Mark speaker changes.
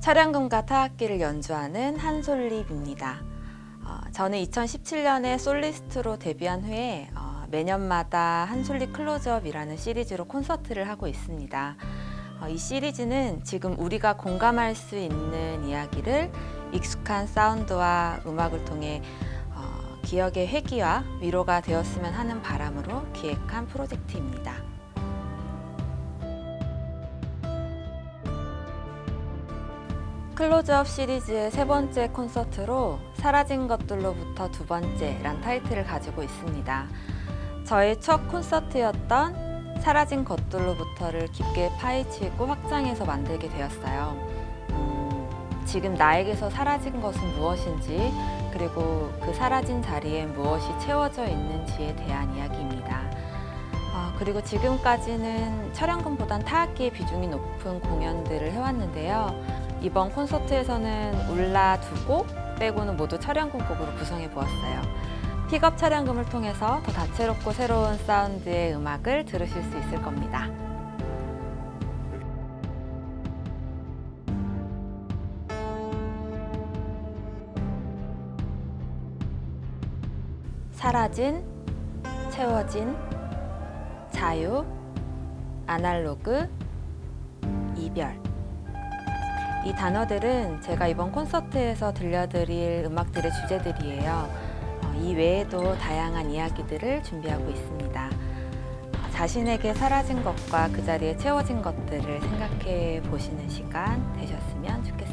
Speaker 1: 철양금과 타악기를 연주하는 한솔립입니다. 어, 저는 2017년에 솔리스트로 데뷔한 후에 어, 매년마다 한솔립 클로즈업이라는 시리즈로 콘서트를 하고 있습니다. 어, 이 시리즈는 지금 우리가 공감할 수 있는 이야기를 익숙한 사운드와 음악을 통해 어, 기억의 회귀와 위로가 되었으면 하는 바람으로 기획한 프로젝트입니다. 클로즈업 시리즈의 세 번째 콘서트로 사라진 것들로부터 두 번째란 타이틀을 가지고 있습니다. 저의 첫 콘서트였던 사라진 것들로부터를 깊게 파헤치고 확장해서 만들게 되었어요. 음, 지금 나에게서 사라진 것은 무엇인지 그리고 그 사라진 자리에 무엇이 채워져 있는지에 대한 이야기입니다. 아, 그리고 지금까지는 철양금보단 타악기의 비중이 높은 공연들을 해왔는데요. 이번 콘서트에서는 울라 두 곡 빼고는 모두 철양금 곡으로 구성해 보았어요. 픽업 철양금을 통해서 더 다채롭고 새로운 사운드의 음악을 들으실 수 있을 겁니다. 사라진, 채워진, 자유, 아날로그, 이별. 이 단어들은 제가 이번 콘서트에서 들려드릴 음악들의 주제들이에요. 어, 이 외에도 다양한 이야기들을 준비하고 있습니다. 어, 자신에게 사라진 것과 그 자리에 채워진 것들을 생각해 보시는 시간 되셨으면 좋겠습니다.